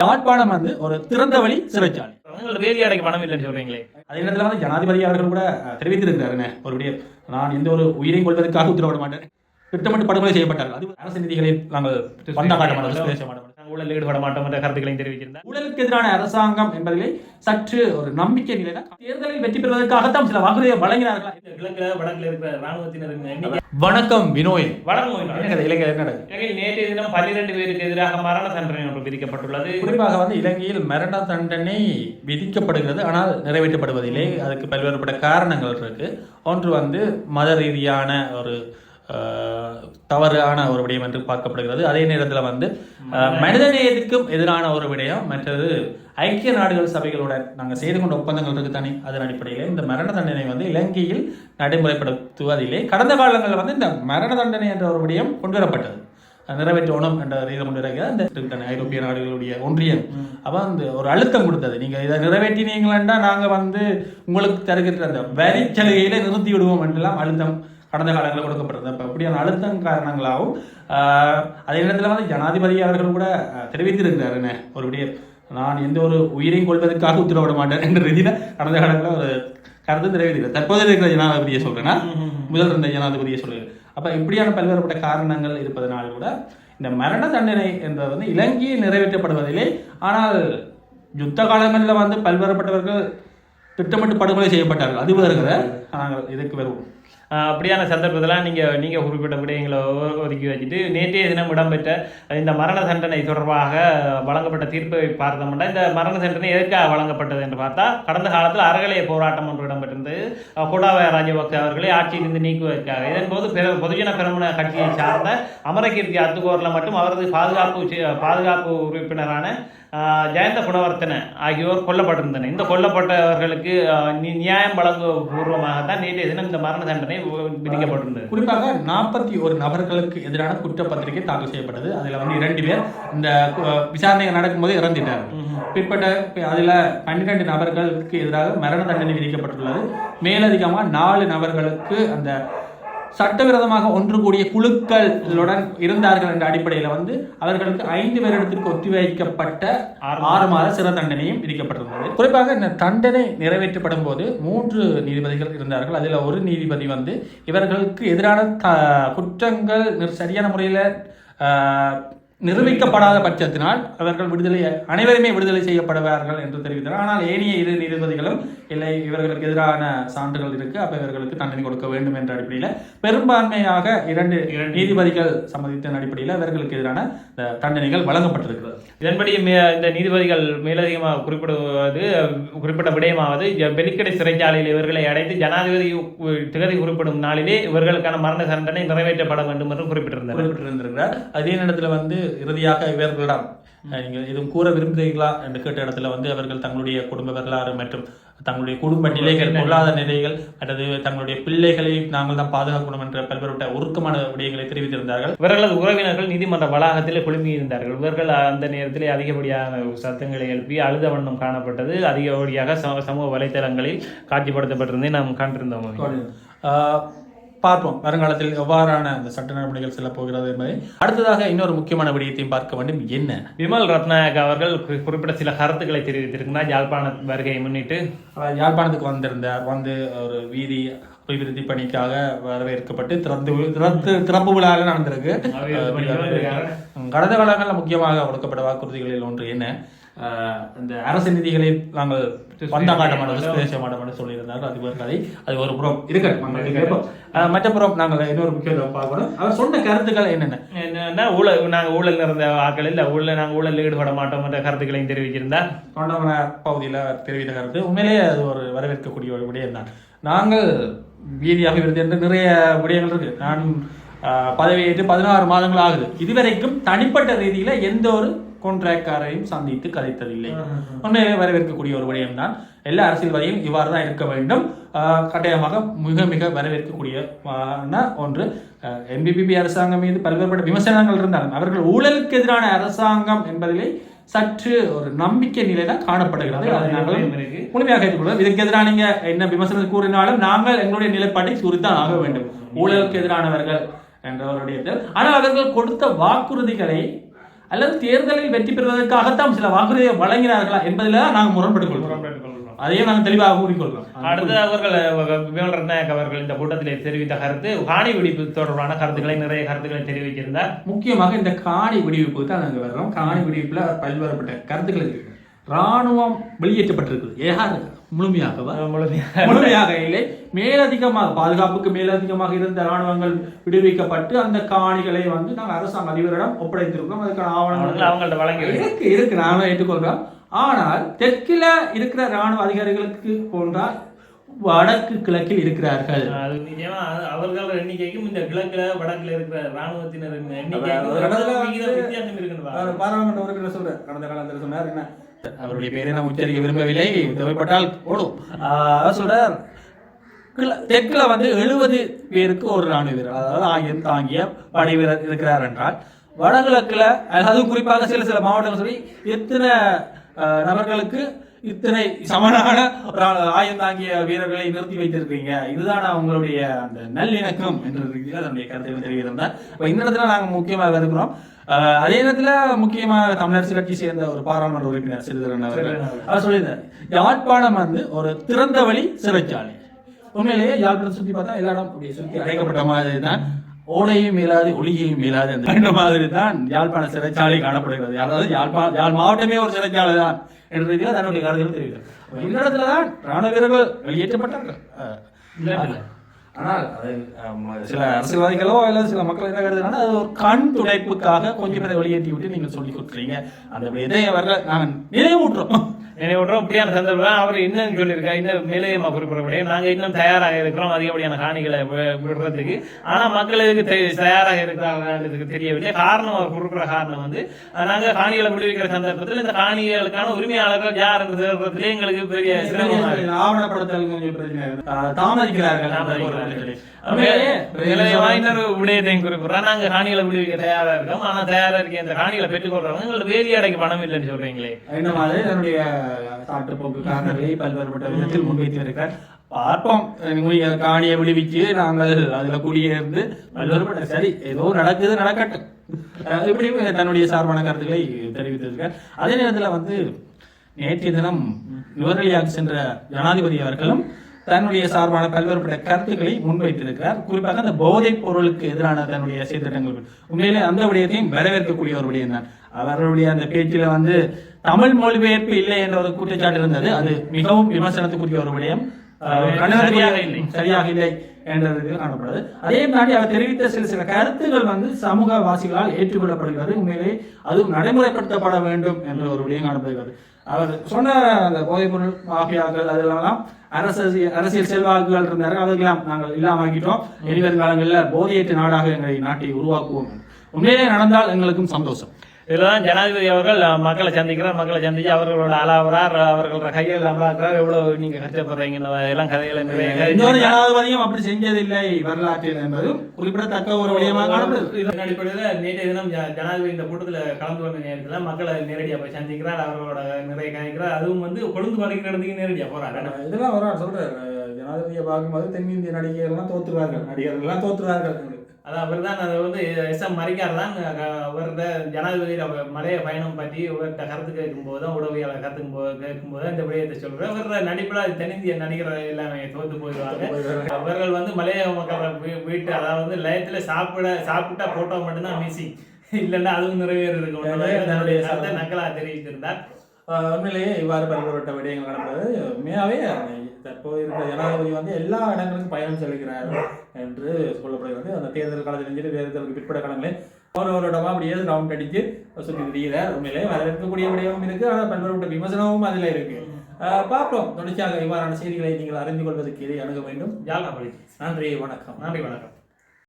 யாழ்ப்பாணம் வந்து ஒரு திறந்த வழி சிறைச்சாலை. வேதி அடைக்க பணம் இல்லைன்னு சொல்றீங்களே. அதே நேரத்தில் வந்து ஜனாதிபதி அவர்கள் கூட தெரிவித்திருக்கிறாருன்னு ஒரு நான் எந்த ஒரு உயிரையும் கொள்வதற்காக உத்தரவிட மாட்டேன். திட்டமிட்டு படுகொலை செய்யப்பட்டார்கள். அது அரசு நிதிகளில் நாங்கள் வந்தா காட்ட மாட்டோம் பேச மாட்டோம். ஊழல் ஈடுபட மாட்டோம் என்ற கருத்துக்களையும் தெரிவிச்சிருந்தேன் ஊழலுக்கு எதிரான அரசாங்கம் என்பதிலே சற்று ஒரு நம்பிக்கை நிலையில தேர்தலில் வெற்றி பெறுவதற்காகத்தான் சில வாக்குறுதியை வழங்கினார்களா? கிழக்குல வடக்குல இருக்கிற ராணுவத்தினருக்கு எண்ணிக்கை. வணக்கம் வினோய். கதை இலங்கை? இலங்கையில் நேற்றைய தினம் பன்னிரண்டு பேருக்கு எதிராக மரண தண்டனை ஒன்று விதிக்கப்பட்டுள்ளது. குறிப்பாக வந்து இலங்கையில் மரண தண்டனை விதிக்கப்படுகிறது ஆனால் நிறைவேற்றப்படுவதில்லை. அதுக்கு பல்வேறுபட்ட காரணங்கள் இருக்கு. ஒன்று வந்து மத ரீதியான ஒரு தவறான ஒரு விடயம் என்று பார்க்கப்படுகிறது. அதே நேரத்தில் வந்து மனிதநேயத்துக்கும் எதிரான ஒரு விடயம். மற்றது ஐக்கிய நாடுகள் சபைகளுடன் நாங்கள் செய்து கொண்ட ஒப்பந்தங்கள் இருக்கு தானே? அதன் அடிப்படையில் இந்த மரண தண்டனை வந்து இலங்கையில் நடைமுறைப்படுத்துவதிலே கடந்த காலங்களில் வந்து இந்த மரண தண்டனை என்ற ஒரு விடயம் கொண்டு வரப்பட்டது நிறைவேற்றணும் என்ற இதை கொண்டு வருகிறது அந்த ஐரோப்பிய நாடுகளுடைய ஒன்றியம். அப்போ அந்த ஒரு அழுத்தம் கொடுத்தது. நீங்கள் இதை நிறைவேற்றினீங்களா நாங்கள் வந்து உங்களுக்கு தருகின்ற அந்த வரி சலுகையில நிறுத்தி விடுவோம் என்றெல்லாம் அழுத்தம் கடந்த காலங்களில் கொடுக்கப்பட்டது அப்போ அப்படியான அழுத்தம் காரணங்களாகவும் அதே நேரத்தில் வந்து ஜனாதிபதி அவர்கள் கூட ஆஹ், தெரிவித்திருக்கிறாருன்னு ஒரு விடயம் நான் எந்த ஒரு உயிரையும் கொள்வதற்காக உத்தரவிட மாட்டேன் என்ற ரீதியில் கடந்த காலங்களில் ஒரு கருத்து தெரிவித்திருக்கிறார். தற்போது இருக்கிற ஜனாதிபதியை சொல்றேன்னா முதல் இருந்த ஜனாதிபதியை சொல்லுங்கள் அப்ப இப்படியான பல்வேறுபட்ட காரணங்கள் இருப்பதனால் கூட இந்த மரண தண்டனை என்பது வந்து இலங்கையில் நிறைவேற்றப்படுவதில்லை. ஆனால் யுத்த காலங்களில் வந்து பல்வேறுபட்டவர்கள் திட்டமிட்டு படுகொலை செய்யப்பட்டார்கள். அது வருகிற நாங்கள் இதுக்கு வருவோம். அப்படியான சந்தர்ப்பத்தில் நீங்கள் நீங்கள் குறிப்பிட்ட விடயங்களை ஒதுக்கி வச்சுட்டு நேற்றைய தினம் இடம்பெற்ற இந்த மரண தண்டனை தொடர்பாக வழங்கப்பட்ட தீர்ப்பை பார்த்தோம்னா இந்த மரண தண்டனை எதற்காக வழங்கப்பட்டது என்று பார்த்தா கடந்த காலத்தில் அறகலைய போராட்டம் ஒன்று இடம்பெற்றிருந்தது. அஹ் கோட்டாபய அவர்களை ஆட்சியிலிருந்து நீக்குவதற்காக. இதன்போது பெரு பொதுஜன பெருமன கட்சியை சார்ந்த அமரகீர்த்தி அத்துகோரில் மட்டும் அவரது பாதுகாப்பு பாதுகாப்பு உறுப்பினரான ஜெயந்த குணவர்த்தன ஆகியோர் கொல்லப்பட்டிருந்தனர். இந்த கொல்லப்பட்டவர்களுக்கு நியாயம் வழங்கும் பூர்வமாகத்தான் நேற்றைய தினம் இந்த மரண தண்டனை விதிக்கப்பட்டிருந்தது. குறிப்பாக நாற்பத்தி ஒரு நபர்களுக்கு எதிரான குற்றப்பத்திரிகை தாக்கல் செய்யப்பட்டது. அதில் வந்து இரண்டு பேர் இந்த விசாரணைகள் நடக்கும்போது இறந்துட்டார் பிற்பட்ட அதுல பன்னிரண்டு நபர்களுக்கு எதிராக மரண தண்டனை விதிக்கப்பட்டுள்ளது. மேலதிகமாக நாலு நபர்களுக்கு அந்த சட்டவிரோதமாக ஒன்று கூடிய குழுக்களுடன் இருந்தார்கள் என்ற அடிப்படையில் வந்து அவர்களுக்கு ஐந்து வருடத்திற்கு ஒத்திவைக்கப்பட்ட ஆறு மாத சிறை தண்டனையும் விதிக்கப்பட்டிருந்தது. குறிப்பாக இந்த தண்டனை நிறைவேற்றப்படும் போது மூன்று நீதிபதிகள் இருந்தார்கள். அதில் ஒரு நீதிபதி வந்து இவர்களுக்கு எதிரான த குற்றங்கள் சரியான முறையில் நிரூபிக்கப்படாத பட்சத்தினால் அவர்கள் விடுதலை அனைவருமே விடுதலை செய்யப்படுவார்கள் என்று தெரிவித்தார் ஆனால் ஏனைய இரு நீதிபதிகளும் இல்லை இவர்களுக்கு எதிரான சான்றுகள் இருக்கு அப்ப இவர்களுக்கு தண்டனை கொடுக்க வேண்டும் என்ற அடிப்படையில் பெரும்பான்மையாக இரண்டு நீதிபதிகள் சம்மதித்த அடிப்படையில் இவர்களுக்கு எதிரான தண்டனைகள் வழங்கப்பட்டிருக்கிறது. இதன்படி இந்த நீதிபதிகள் மேலதிகமாக குறிப்பிடுவது குறிப்பிட்ட விடயமாவது வெலிக்கடை சிறைச்சாலையில் இவர்களை அடைத்து ஜனாதிபதி திகதி குறிப்பிடும் நாளிலே இவர்களுக்கான மரண தண்டனை நிறைவேற்றப்பட வேண்டும் என்று குறிப்பிட்டிருந்தனர். குறிப்பிட்டிருந்திருக்கிறார். அதே நேரத்தில் வந்து இறுதியாக இவர்களிடம் நீங்கள் எதுவும் கூற விரும்புகிறீர்களா என்று கேட்ட இடத்துல வந்து அவர்கள் தங்களுடைய குடும்ப வரலாறு மற்றும் தங்களுடைய குடும்ப நிலைகள் பொருளாதார நிலைகள் அல்லது தங்களுடைய பிள்ளைகளை நாங்கள் தான் பாதுகாக்கணும் என்ற பல்வேறுபட்ட உருக்கமான விடயங்களை தெரிவித்திருந்தார்கள். இவர்களது உறவினர்கள் நீதிமன்ற வளாகத்தில் குழுமியிருந்தார்கள். இவர்கள் அந்த நேரத்தில் அதிகப்படியான சத்தங்களை எழுப்பி அழுத வண்ணம் காணப்பட்டது. அதிகப்படியாக சம- சமூக வலைத்தளங்களில் காட்சிப்படுத்தப்பட்டிருந்ததை நாம் கண்டிருந்தோம். பார்ப்போம். வருங்காலத்தில் எவ்வாறான இந்த சட்ட நடவடிக்கைகள் செல்ல போகிறது என்பதை. அடுத்ததாக இன்னொரு முக்கியமான விடயத்தையும் பார்க்க வேண்டும். என்ன? விமல் ரத்நாயக் அவர்கள் குறி- குறிப்பிட்ட சில கருத்துக்களை தெரிவித்திருக்கிறார். யாழ்ப்பாண வருகையை முன்னிட்டு. யாழ்ப்பாணத்துக்கு வந்திருந்தார். வந்து ஒரு வீதி அபிவிருத்தி பணிக்காக வரவேற்கப்பட்டு திறந்து திறந்து திறப்பு விழாவில் நடந்திருக்கு. கடந்த காலங்களில் முக்கியமாக கொடுக்கப்பட்ட வாக்குறுதிகளில் ஒன்று என்ன? இந்த அரசு நிதிகளை நாங்கள் வந்தா காட்ட மாட்டோம் பேச மாட்டோம் சொல்லியிருந்தார்கள். அது ஒரு கதை. அது ஒரு புறம் இருக்கட்டும் மற்ற புறம் நாங்கள் இன்னொரு முக்கியத்துவம் பார்க்கணும் அவர் சொன்ன கருத்துக்கள் என்னென்ன? என்னன்னா ஊழல் நாங்கள் ஊழல் நிறைந்த ஆட்கள் இல்லை. ஊழல் நாங்கள் ஊழல் ஈடுபட மாட்டோம் என்ற கருத்துக்களையும் தெரிவிச்சிருந்தார் தொண்டமனார் பகுதியில் தெரிவித்த கருத்து. உண்மையிலேயே அது ஒரு வரவேற்கக்கூடிய ஒரு விடயம் தான். நாங்கள் வீதி அபிவிருத்தி என்று நிறைய விடயங்கள் இருக்கு. நான் பதவியேற்று பதினாறு மாதங்கள் ஆகுது. இதுவரைக்கும் தனிப்பட்ட ரீதியில எந்த ஒரு கான்ட்ராக்டாரையும் சந்தித்து கதைத்ததில்லை. உண்மையிலே வரவேற்கக்கூடிய ஒரு விடயம் தான் எல்லா அரசியல்வாதியும் இவ்வாறு தான் இருக்க வேண்டும். கட்டாயமாக மிக மிக வரவேற்கக்கூடிய ஒன்று. என்பிபிபி அரசாங்கம் மீது பல்வேறுபட்ட விமர்சனங்கள் இருந்தாலும் அவர்கள் ஊழலுக்கு எதிரான அரசாங்கம் என்பதிலே சற்று ஒரு நம்பிக்கை நிலையில காணப்படுகிறது. முழுமையாக ஏற்றுக்கொள்வோம் இதுக்கு எதிராக நீங்க என்ன விமர்சனம் கூறினாலும் நாங்கள் எங்களுடைய நிலைப்பாட்டை குறித்தான் ஆக வேண்டும். ஊழலுக்கு எதிரானவர்கள் என்ற ஒரு விடயத்தில் ஆனால் அவர்கள் கொடுத்த வாக்குறுதிகளை அல்லது தேர்தலில் வெற்றி பெறுவதற்காகத்தான் சில வாக்குறுதியை வழங்கினார்களா என்பதில் தான் நாங்கள் முரண்பட்டுக் கொள்கிறோம். அதையும் நாங்கள் தெளிவாக கூறிக்கொள்கிறோம். அடுத்து அவர்கள் அஹ், விமல் ரத்நாயக் அவர்கள் இந்த கூட்டத்திலே தெரிவித்த கருத்து காணி வெடிப்பு தொடர்பான கருத்துக்களை நிறைய கருத்துக்களை தெரிவிச்சிருந்தார் முக்கியமாக இந்த காணி விடுவிப்புக்கு தான் நாங்கள் வர்றோம். காணி விடுவிப்புல பல்வேறுபட்ட கருத்துக்கள் இருக்கு ராணுவம் வெளியேற்றப்பட்டிருக்குது. யார் முழுமையாகவா? முழுமையாக. முழுமையாக இல்லை. மேலதிகமாக பாதுகாப்புக்கு மேலதிகமாக இருந்த ராணுவங்கள் விடுவிக்கப்பட்டு அந்த காணிகளை வந்து நாங்கள் அரசாங்க அதிபரிடம் ஒப்படைத்திருக்கிறோம். அதுக்கான ஆவணங்கள் அவங்கள்ட்ட வழங்கி இருக்கு இருக்கு. நானும் ஏற்றுக்கொள்கிறோம் ஆனால் தெற்கில இருக்கிற ராணுவ அதிகாரிகளுக்கு போன்றால் வடக்கு கிழக்கில் இருக்கிறார்கள். அது அது அவர்கள் எண்ணிக்கைக்கும் இந்த கிழக்குல வடக்குல இருக்கிற ராணுவத்தினர் பாருங்க. பாராளுமன்ற உறுப்பினர் சொல்றார். கடந்த காலத்தில் சொன்னார் என்ன? அவருடைய பேரை நான் உச்சரிக்க விரும்பவில்லை. தேவைப்பட்டால் போடும் ஆஹ் சொல்றார் தெற்கில் தெற்குல வந்து எழுபது பேருக்கு ஒரு ராணுவ வீரர் அதாவது ஆங்கிலம் தாங்கிய படை வீரர் இருக்கிறார் என்றால் வடகிழக்குல அதாவது குறிப்பாக சில சில மாவட்டங்கள் சொல்லி எத்தனை நபர்களுக்கு இத்தனை சமனான ஒரு ஆ- ஆயுதம் தாங்கிய வீரர்களை நிறுத்தி வைத்திருக்கீங்க இதுதான் உங்களுடைய அந்த நல்லிணக்கம் என்ற ரீதியில் அதனுடைய கருத்தை தெரிவித்திருந்தார் இப்போ இந்த இடத்துல நாங்கள் முக்கியமாக இருக்கிறோம். அதே நேரத்தில் முக்கியமாக தமிழரசு கட்சி சேர்ந்த ஒரு பாராளுமன்ற உறுப்பினர் சிறிதரன் அவர்கள். அவர் சொல்லியிருந்தார் யாழ்ப்பாணம் வந்து ஒரு திறந்த வழி சிறைச்சாலை. உண்மையிலேயே யாழ்ப்பாணம் சுற்றி பார்த்தா எல்லா இடம் அப்படியே சுற்றி அடைக்கப்பட்ட மாதிரி தான். ஓடையும் மீளாது ஒளியையும் மீளாது அந்த ரெண்டு மாதிரி தான் யாழ்ப்பாண சிறைச்சாலை காணப்படுகிறது. அதாவது யாழ்ப்பாணம் யாழ் மாவட்டமே ஒரு சிறைச்சாலை தான் என்ற ரீதியில் தன்னுடைய கருத்துக்கள் தெரிவித்தார் இந்த இடத்துல தான் ராணுவ வீரர்கள் வெளியேற்றப்பட்டார்கள். இல்ல, இல்ல. ஆனால் அது சில அரசியல்வாதிகளோ அல்லது சில மக்கள் என்ன கருதுனா அது ஒரு கண் துடைப்புக்காக கொஞ்சம் பேரை வெளியேற்றி விட்டு நீங்கள் சொல்லி கொடுக்குறீங்க. அந்த இதை அவர்கள் நாங்கள் நினைவூட்டுறோம். நினைவுற்றோம். இப்படியான சந்தர்ப்பம் அவர் இன்னும் சொல்லியிருக்கா இன்னும் மேலேயமா குறிப்பிடக்கூடிய நாங்க இன்னும் தயாராக இருக்கிறோம். அதிகப்படியான காணிகளை விடுறதுக்கு. ஆனா மக்கள் இதுக்கு தயாராக இருக்கிறாங்கிறதுக்கு தெரியவில்லை. காரணம் அவர் கொடுக்குற காரணம் வந்து அஹ், நாங்க காணிகளை விடுவிக்கிற சந்தர்ப்பத்தில் இந்த காணிகளுக்கான உரிமையாளர்கள் யார் என்று எங்களுக்கு பெரிய ஆவணப்படுத்தல் கொஞ்சம் தாமதிக்கிறார்கள். இன்னொரு விடயத்தையும் குறிப்பிடுறோம் நாங்க காணிகளை விடுவிக்க தயாரா இருக்கோம். ஆனா தயாரா இருக்க இந்த காணிகளை பெற்றுக்கொள்றவங்க எங்களுக்கு வேலி அடைக்க பணம் இல்லைன்னு சொல்றீங்களே. இந்த மாதிரி? சாட்டுப்போக்கு காரணங்களை பல்வேறுபட்ட விதத்தில் முன்வைத்திருக்கிறார். பார்ப்போம். காணியை விடுவிச்சு நாங்கள் அதுல குடியேர்ந்து பல்வேறுபட்ட சரி ஏதோ நடக்குது நடக்கட்டும். அஹ் இப்படியும் தன்னுடைய சார்பான கருத்துக்களை தெரிவித்திருக்கார் அதே நேரத்தில் வந்து நேற்றைய தினம் நுவரெலியாவுக்கு சென்ற ஜனாதிபதி அவர்களும் தன்னுடைய சார்பான பல்வேறுபட்ட கருத்துக்களை முன்வைத்திருக்கிறார். குறிப்பாக அந்த போதைப் பொருளுக்கு எதிரான தன்னுடைய சீர்திட்டங்கள் உண்மையிலே அந்த விடயத்தையும் வரவேற்கக்கூடிய ஒரு விடயம் தான் அவர்களுடைய அந்த பேச்சில வந்து தமிழ் மொழிபெயர்ப்பு இல்லை என்ற ஒரு குற்றச்சாட்டு இருந்தது. அது மிகவும் விமர்சனத்துக்குரிய ஒரு விடயம். சரியாக இல்லை. சரியாக இல்லை. என்றது காணப்படுது. அதே தாண்டி அவர் தெரிவித்த சில சில கருத்துக்கள் வந்து சமூக வாசிகளால் ஏற்றுக்கொள்ளப்படுகிறது. உண்மையிலே அதுவும் நடைமுறைப்படுத்தப்பட வேண்டும் என்ற ஒரு விடயம் காணப்படுகிறது. அவர் சொன்ன அந்த போதைப்பொருள் மாஃபியாக்கள் அதெல்லாம் அரசியல் அரசியல் செல்வாக்குகள் இருந்தார்கள். அதெல்லாம் நாங்கள் இல்லாமக்கிட்டோம் இனி வரும் காலங்களில் போதையற்ற நாடாக எங்களை நாட்டை உருவாக்குவோம். உண்மையிலே நடந்தால் எங்களுக்கும் சந்தோஷம். இதுலதான் ஜனாதிபதி அவர்கள் மக்களை சந்திக்கிறார். மக்களை சந்திச்சு அவர்களோட அலாவறார் அவர்களோட கையில் அமலாக்குறார் எவ்வளவு நீங்க கஷ்டப்படுறீங்கன்னு எல்லாம் கதைகளை நிறைய கதை ஜனாதிபதியும் அப்படி செஞ்சதில்லை வரலாற்றில் என்பதும். குறிப்பிடத்தக்க ஒரு விடயமாக இதன் அடிப்படையில் நேற்றைய தினம் ஜனாதிபதி இந்த கூட்டத்தில் கலந்து கொண்ட நேரத்தில் மக்களை நேரடியாக போய் சந்திக்கிறார் அவர்களோட நிறைய கதைக்கிறார். அதுவும் வந்து கொழுந்து பறிக்கிற இடத்துக்கு நேரடியாக போறாரு. இதெல்லாம் ஒரு ஆள் சொல்றாரு ஜனாதிபதியை பார்க்கும்போது தென்னிந்திய நடிகர்கள்லாம் தோத்துருவார்கள். நடிகர்கள்லாம் தோத்துருவார்கள். அதான் அவர் தான் அது வந்து எஸ் எம் மரிக்கார் தான். அவர்கிட்ட ஜனாதிபதி மலைய பயணம் பற்றி இவர்கிட்ட கருத்து கேட்கும்போது தான் உடவியாளர் கற்றுக்கும் போது கேட்கும்போது இந்த விடயத்தை சொல்றாரு. அவர் நடிப்பில் தென்னிந்திய நடிகர் எல்லாமே தோத்து போயிடுவாங்க. அவர்கள் வந்து மலைய மக்கள் வீட்டு அதாவது லயத்துல சாப்பிட சாப்பிட்டா போட்டோ மட்டும்தான் மிஸ்ஸிங் இல்லைன்னா அதுவும் நிறைவேறு தன்னுடைய கருத்தை நக்கலா தெரிவித்திருந்தார். உண்மையிலேயே இவ்வாறு பல்வேறுபட்ட விடயங்கள் நடந்தது உண்மையாவே தற்போது இருந்த ஜனாதிபதி வந்து எல்லா இடங்களுக்கும் பயணம் செல்கிறார் என்று சொல்லப்படுகிறது. அந்த தேர்தல் காலத்தில் இருந்து தேர்தலுக்கு பிற்பட காலங்களே ஒரு ஒரு இடமா அப்படியே ரவுண்ட் அடிச்சு சுற்றி திரிகிறார். உண்மையிலே இருக்கக்கூடிய விடயமும் இருக்கு. ஆனால் பல்வேறுபட்ட விமர்சனமும் அதில் இருக்கு. பார்ப்போம். தொடர்ச்சியாக இவ்வாறான செய்திகளை நீங்கள் அறிந்து கொள்வதற்கு இதை அணுக வேண்டும். ஜாலா நன்றி வணக்கம். நன்றி வணக்கம்.